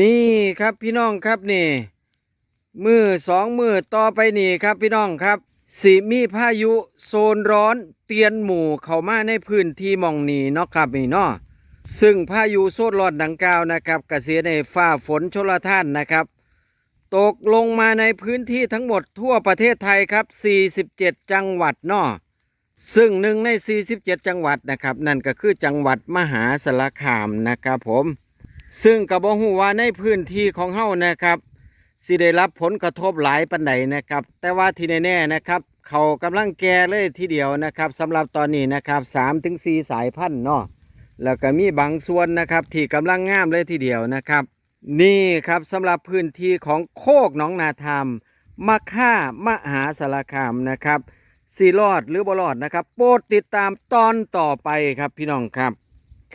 นี่ครับพี่น้องครับนี่ มือสองมือต่อไปนี่ครับพี่น้องครับสิมีพายุโซนร้อนเตียนหมู่เข้ามาในพื้นที่มองนีเนาะครับนี่เนาะซึ่งพายุโซนร้อนดังกล่าวนะครับกระเสียในฟ้าฝนชลท่านนะครับ ตกลงมาในพื้นที่ทั้งหมดทั่วประเทศไทยครับ 47 จังหวัดเนาะซึ่งหนึ่งใน 47 จังหวัดนะครับ นั่นก็คือจังหวัดมหาสารคามนะครับผม ซึ่งกระบอกหูว่าในพื้นที่ของเฮานะครับสิได้รับผลกระทบหลายปันใดนนะครับ แต่ว่าที่แน่ๆนะครับ เขากำลังแก่เลยทีเดียวนะครับสำหรับตอนนี้นะครับ3ถึง4สายพันธุ์เนาะแล้วก็มีบางส่วนนะครับ ที่กำลังงามเลยทีเดียวนะครับ นี่ครับสำหรับพื้นที่ของโคกหนองนาธรรมมะค่ามหาสารคามนะครับสีรอดหรือบ่รอดนะครับ โปรดติดตามตอนต่อไปครับพี่น้องครับ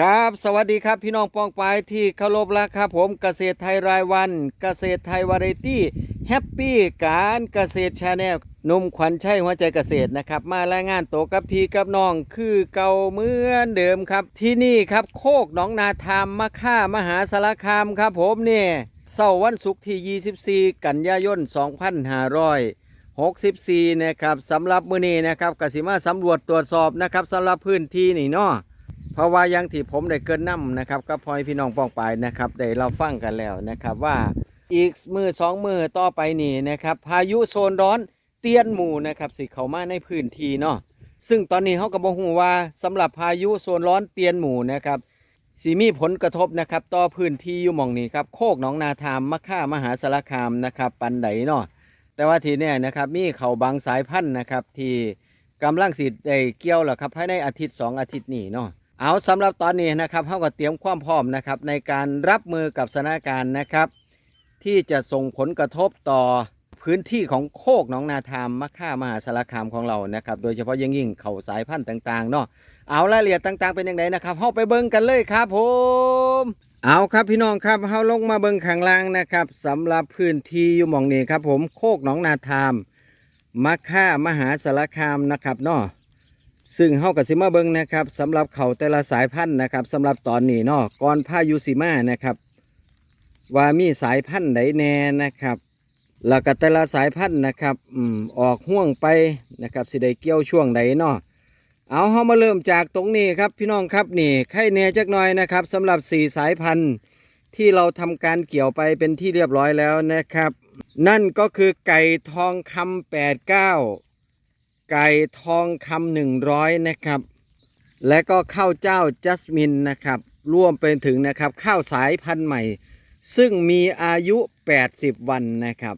ครับสวัสดีครับพี่น้องปองปายที่เคารพรักครับผมเกษตรไทยรายวัน เกษตรไทยวาไรตี้แฮปปี้การเกษตรชาแนลนุ่มขวัญชัยหัวใจเกษตรนะครับ มารายงานตัวกับพี่กับน้องคือเก่าเหมือนเดิมครับ ที่นี่ครับโคกหนองนาธรรมมะค่ามหาสารคามครับผมเนี่ยเสาร์วันศุกร์ที่ 24 กันยายน 2564นะครับสำหรับมื้อนี้นะครับกสิมาสำรวจตรวจสอบนะครับสำหรับพื้นที่นี่เนาะ เพราะว่ายังที่ผมได้เกินนำนะครับก็พอยพี่น้องป้องไปนะครับได้เราฟังกันแล้วนะครับว่าอีกมือสองมือต่อไปนี่นะครับ พายุโซนร้อนเตียนหมู่นะครับสิเข้ามาในพื้นที่เนาะซึ่งตอนนี้เขาก็บอกว่าสำหรับพายุโซนร้อนเตียนหมู่นะครับสีมีผลกระทบนะครับต่อพื้นที่อยู่หมองนี้ครับโคกหนองนาทามมะค่ามหาสารคามนะครับปันไดเนาะแต่ว่าทีเนี้ยนะครับมีเขาบางสายพันธุ์นะครับที่กำลังสิได้เกี่ยวแล้วครับภายในอาทิตย์สองอาทิตย์นี้เนาะ เอาสำหรับตอนนี้นะครับเขาก็เตรียมความพร้อมนะครับในการรับมือกับสถานการณ์นะครับ ที่จะส่งผลกระทบต่อพื้นที่ของโคกหนองนาทามมะค่ามหาสารคามของเรานะครับ โดยเฉพาะยิ่งยิ่งเขาสายพันธุ์ต่างๆเนาะเอารายละเอียดต่างๆเป็นยังไงนะครับเข้าไปเบิ่งกันเลยครับผมเอาครับพี่น้องครับเข้าลงมาเบิ่งข้างล่างนะครับสำหรับพื้นที่อยู่หมองนี้ครับผมโคกหนองนาทามมะค่ามหาสารคามนะครับเนาะ ซึ่งเฮากับสิมาเบิงนะครับสำหรับเขาแต่ละสายพันธุ์นะครับสำหรับตอนนี้เนาะก่อนพายุสิมานะครับ ว่ามีสายพันธุ์ใดแน่นะครับแล้วก็แต่ละสายพันธุ์นะครับอืมออกห่วงไปนะครับสิได้เกี่ยวช่วงใดเนาะเอาเฮามาเริ่มจากตรงนี้ครับพี่น้องครับนี่ไข่แน่จักหน่อยนะครับสำหรับสี่สายพันธุ์ที่เราทำการเกี่ยวไปเป็นที่เรียบร้อยแล้วนะครับ นั่นก็คือไก่ทองคำแปดเก้า ไก่ทองคำหนึ่งร้อยนะครับ และก็ข้าวเจ้าจัสมินนะครับร่วมเป็นถึงนะครับข้าวสายพันธุ์ใหม่ ซึ่งมีอายุ 80 วันนะครับ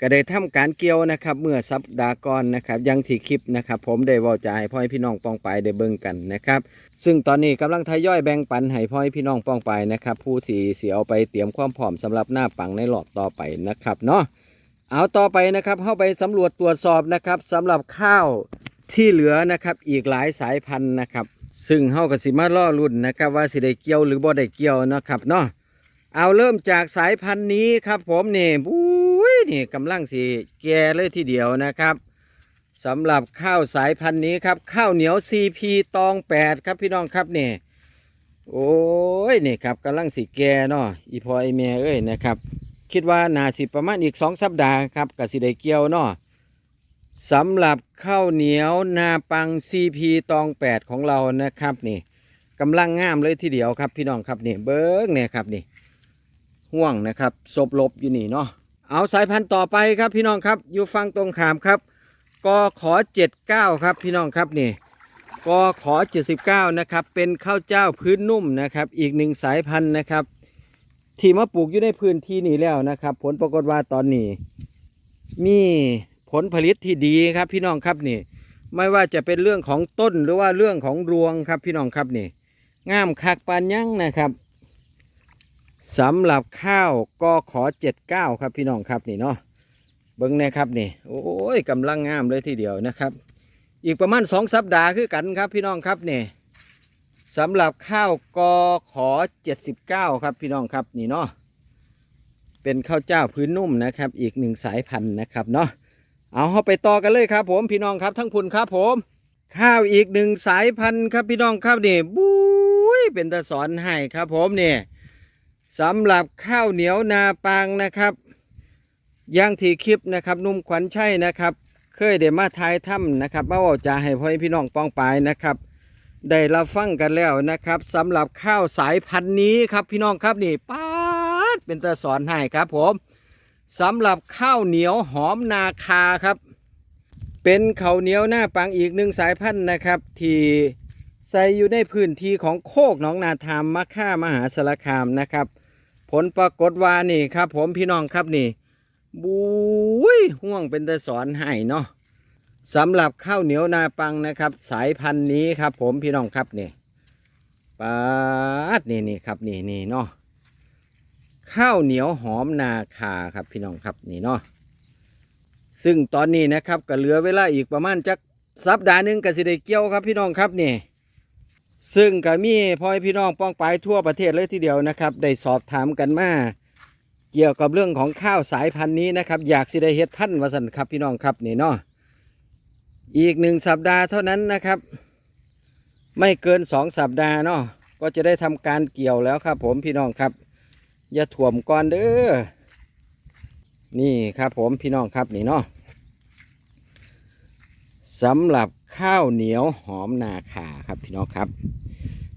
ก็ได้ทำการเกี่ยวนะครับเมื่อสัปดาห์ก่อนนะครับยังที่คลิปนะครับ ผมได้เว่าจะให้พ่อให้พี่น้องปองไปได้เบิ่งกันนะครับ ซึ่งตอนนี้กำลังทยอยแบ่งปันให้พ่อให้พี่น้องปองไปนะครับ ผู้ที่เสียเอาไปเตรียมความพร้อมสำหรับหน้าปังในรอบต่อไปนะครับเนาะ เอาต่อไปนะครับเข้าไปสำรวจตรวจสอบนะครับสำหรับข้าวที่เหลือนะครับอีกหลายสายพันธุ์นะครับ ซึ่งเฮาก็สิมาล่อรุ่นนะครับ ว่าสิได้เกี่ยวหรือบ่ได้เกี่ยวนะครับเนาะเอาเริ่มจากสายพันธุ์นี้ครับ ผมนี่บุ้ยนี่กำลังสิแก่เลยทีเดียวนะครับสำหรับข้าวสายพันธุ์นี้ครับข้าวเหนียว CP ตอง 8 ครับพี่น้องครับนี่โอ้ยนี่ครับกำลังสิแก่เนาะอีพอไอแม่เอ้ยนะครับ คิดว่านาสิประมาณอีกสองสัปดาห์ครับกับสิได้เกี่ยวเนาะสำหรับข้าวเหนียวนาปัง CP ตอง8ของเรานะครับนี่กำลังงามเลยทีเดียวครับพี่น้องครับนี่เบิ้งเนี่ยครับนี่ห่วงนะครับศพลบอยู่นี่เนาะเอาสายพันธุ์ต่อไปครับพี่น้องครับอยู่ฟังตรงขามครับกขอ79ครับพี่น้องครับนี่กขอ79นะครับเป็นข้าวเจ้าพื้นนุ่มนะครับ อีกหนึ่งสายพันธุ์นะครับ ที่มาปลูกอยู่ในพื้นที่นี้แล้วนะครับ ผลปรากฏว่าตอนนี้ มีผลผลิตที่ดีครับพี่น้องครับนี่ ไม่ว่าจะเป็นเรื่องของต้นหรือว่าเรื่องของรวงครับพี่น้องครับนี่งามคักปานยังนะครับสำหรับข้าวก็ขอเจ็ดเก้าครับพี่น้องครับนี่เนาะเบิ้งนะครับนี่ โอ้ยกำลังงามเลยทีเดียวนะครับ อีกประมาณสองสัปดาห์คือกันครับพี่น้องครับนี่ สำหรับข้าวกอขอ79ครับพี่น้องครับนี่เนาะเป็นข้าวเจ้าพื้นนุ่มนะครับ อีกหนึ่งสายพันธุ์นะครับเนาะเอาเข้าไปต่อกันเลยครับ ผมพี่น้องครับทั้งพุนครับผม ข้าวอีกหนึ่งสายพันธุ์ครับพี่น้องครับนี่บุ้ยเป็นตะสอนให้ครับผมนี่สำหรับข้าวเหนียวนาปังนะครับย่างทีคลิปนะครับนุ่มขวัญชัยนะครับ เคยได้มาทายถ้ำนะครับมาว่าจะให้พ่อพี่น้องป้องปายนะครับ ได้รับฟังกันแล้วนะครับสำหรับข้าวสายพันธุ์นี้ครับพี่น้องครับนี่ป๊าดเป็นตาสอนให้ครับผมสำหรับข้าวเหนียวหอมนาคาครับ เป็นข้าวเหนียวหน้าปังอีกหนึ่งสายพันธุ์นะครับ ที่ใส่อยู่ในพื้นที่ของโคกหนองนาทามมะค่ามหาสารคามนะครับ ผลปรากฏว่านี่ครับ ผมพี่น้องครับนี่บุ้ยห่วงเป็นตาสอนให้เนาะ สำหรับข้าวเหนียวนาปังนะครับ สายพันธุ์นี้ครับ ผมพี่น้องครับนี่ปาดนี่นี่ครับนี่นี่เนาะข้าวเหนียวหอมนาคาครับพี่น้องครับนี่เนาะซึ่งตอนนี้นะครับก็เหลือเวลาอีกประมาณจักสัปดาห์หนึ่งก็สิได้เกี่ยวครับพี่น้องครับนี่ซึ่งก็มีพ่อพี่น้องป้องไปทั่วประเทศเลยทีเดียวนะครับ ได้สอบถามกันมาเกี่ยวกับเรื่องของข้าวสายพันธุ์นี้นะครับ อยากสิได้เฮ็ดพันธุ์วาสันครับพี่น้องครับนี่เนาะ อีกหนึ่งสัปดาห์เท่านั้นนะครับ ไม่เกินสองสัปดาห์เนาะก็จะได้ทำการเกี่ยวแล้วครับ ผมพี่น้องครับ อย่าถ่วมก่อนเด้อนี่ครับผมพี่น้องครับนี่เนาะสำหรับข้าวเหนียวหอมนาคาครับพี่น้องครับ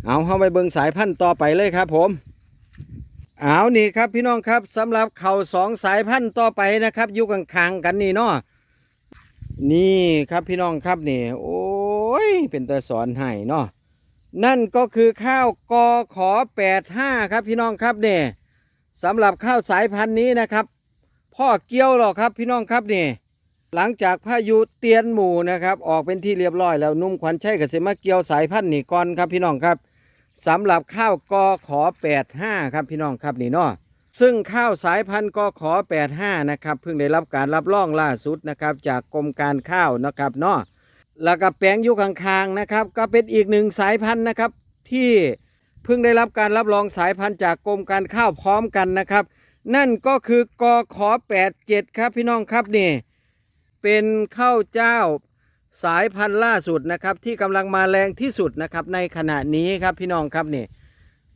เอาเข้าไปเบิงสายพันธุ์ต่อไปเลยครับผมเอานี่ครับพี่น้องครับสำหรับเข่าสองสายพันธุ์ต่อไปนะครับอยู่ข้างๆกันนี่เนาะ นี่ครับพี่น้องครับนี่ โอ้ย เป็นตาสอนให้เนาะนั่นก็คือข้าวกอขอแปดห้าครับพี่น้องครับเนี่ยสำหรับข้าวสายพันธุ์นี้นะครับ พ่อเกี้ยวหรอกครับพี่น้องครับนี่หลังจากพายุเตียนหมู่นะครับ ออกเป็นที่เรียบร้อยแล้วนุ่มขวัญชัยกับเสมาเกี่ยวสายพันธุ์นี่ก่อนครับพี่น้องครับสำหรับข้าวกอขอแปดห้าครับพี่น้องครับนี่เนาะ ซึ่งข้าวสายพันธุ์กขอ85 นะครับ เพิ่งได้รับการรับรองล่าสุดนะครับ จากกรมการข้าวนะครับเนาะแล้วก็แปลงยุคข้างๆนะครับ ก็เป็นอีกหนึ่งสายพันธุ์นะครับ ที่เพิ่งได้รับการรับรองสายพันธุ์จากกรมการข้าวพร้อมกันนะครับ นั่นก็คือกขอ87 ครับพี่น้องครับนี่เป็นข้าวเจ้าสายพันธุ์ล่าสุดนะครับ ที่กำลังมาแรงที่สุดนะครับในขณะนี้ครับพี่น้องครับนี่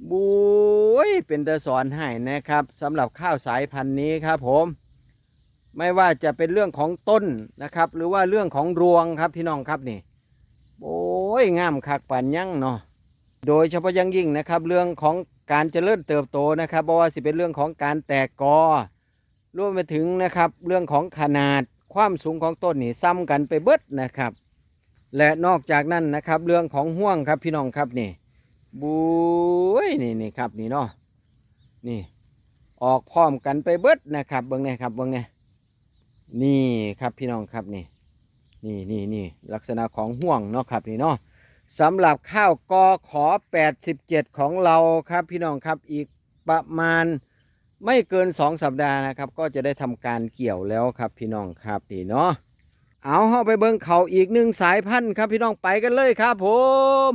บุ้ยเป็นตะสอนให้นะครับสำหรับข้าวสายพันธุ์นี้ครับผม ไม่ว่าจะเป็นเรื่องของต้นนะครับ หรือว่าเรื่องของรวงครับพี่น้องครับนี่โอ้ยงามคักปันยั่งเนาะโดยเฉพาะยังยิ่งนะครับ เรื่องของการเจริญเติบโตนะครับเพราะว่าสิเป็นเรื่องของการแตกกอรวมไปถึงนะครับ เรื่องของขนาดความสูงของต้นนี่ซ้ำกันไปเบิดนะครับ และนอกจากนั้นนะครับ เรื่องของห่วงครับพี่น้องครับนี่ บุ้ยนี่นี่ครับนี่เนาะนี่ ออกพร้อมกันไปเบิดนะครับเบิ้งเนี่ยครับเบิ้งเนี่ยนี่ครับพี่น้องครับนี่นี่นี่นี่ลักษณะของห่วงเนาะครับนี่เนาะสำหรับข้าวกอขอ 87 ของเราครับพี่น้องครับอีกประมาณไม่เกิน 2 สัปดาห์นะครับ ก็จะได้ทำการเกี่ยวแล้วครับพี่น้องครับนี่เนาะเอาเข้าไปเบิ้งเขาอีกหนึ่งสายพันธุ์ครับพี่น้องไปกันเลยครับผม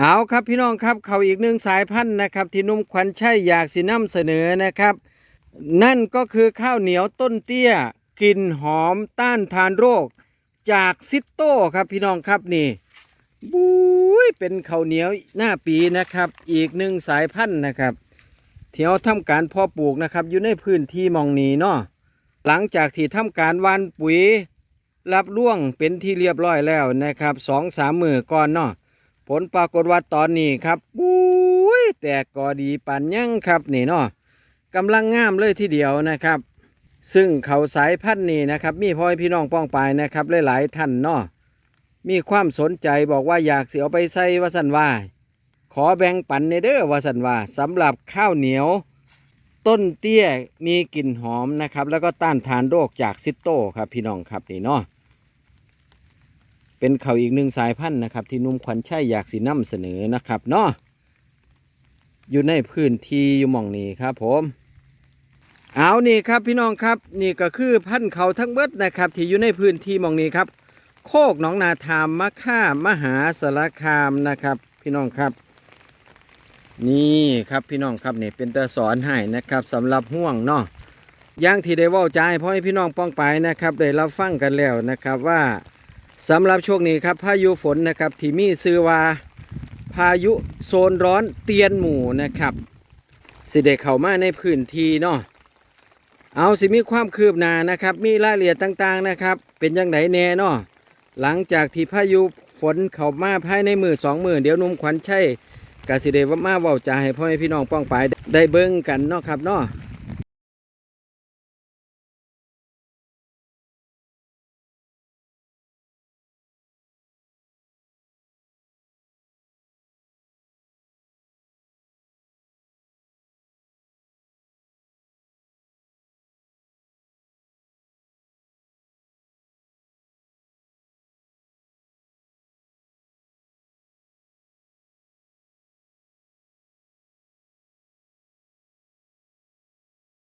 เอาครับพี่น้องครับเขาอีกหนึ่งสายพันธุ์นะครับ ที่นุ่มขวัญชัยอยากสินำเสนอนะครับ นั่นก็คือข้าวเหนียวต้นเตี้ยกลิ่นหอมต้านทานโรค จากซิตโต้ครับพี่น้องครับนี่บุ้ยเป็นข้าวเหนียวหน้าปีนะครับ อีกหนึ่งสายพันธุ์นะครับเที่ยวทำการพาะปลูกนะครับ อยู่ในพื้นที่มองนี้เนาะหลังจากที่ทำการวานปุ๋ย รับล่วงเป็นที่เรียบร้อยแล้วนะครับสองสามมือก่อนเนาะ ผลปรากฏว่าตอนนี้ครับปุ้ยแต่ก็ดีปันยังครับนี่เนาะกำลังงามเลยทีเดียวนะครับ ซึ่งเขาสายพันธุ์นี้นะครับ มีพ่อพี่น้องป้องปายนะครับ หลายๆท่านเนาะมีความสนใจบอกว่าอยากเสียเอาไปใส่วาสันว่า ขอแบ่งปันในเด้อวาสันว่าสำหรับข้าวเหนียว ต้นเตี้ยมีกลิ่นหอมนะครับ แล้วก็ต้านทานโรคจากซิตโต้ครับพี่น้องครับนี่เนาะ เป็นเขาอีกหนึ่งสายพันธุ์นะครับ ที่นุ่มขวัญชัยอยากสีนำเสนอนะครับเนาะอยู่ในพื้นที่อยู่หมองนี้ครับ ผมเอานี่ครับพี่น้องครับนี่ก็คือพันธุ์เขาทั้งเบิดนะครับ ที่อยู่ในพื้นที่หมองนี้ครับ โคกหนองนาทามมะค่ามหาสารคามนะครับ พี่น้องครับ นี่ครับพี่น้องครับนี่เป็นตาสอนให้นะครับสำหรับห่วงเนาะอย่างที่ได้ว่าใจพ่อให้พี่น้องป้องไปนะครับ ได้รับฟังกันแล้วนะครับว่า สำหรับช่วงนี้ครับพายุฝนนะครับที่มีซื้อว่าพายุโซนร้อนเตียนหมู่นะครับ สิได้เข้ามาในพื้นที่เนาะเอาสิมีความคืบหน้านะครับ มีรายละเอียดต่างๆนะครับ เป็นยังไงแน่เนาะหลังจากที่พายุฝนเข้ามาภายในมือสองมือเดี๋ยวนุ่มขวัญชัยกสิเดว่ามาเว้าจาให้พ่อแม่พี่น้องป้องไปได้เบิ่งกันเนาะครับเนาะ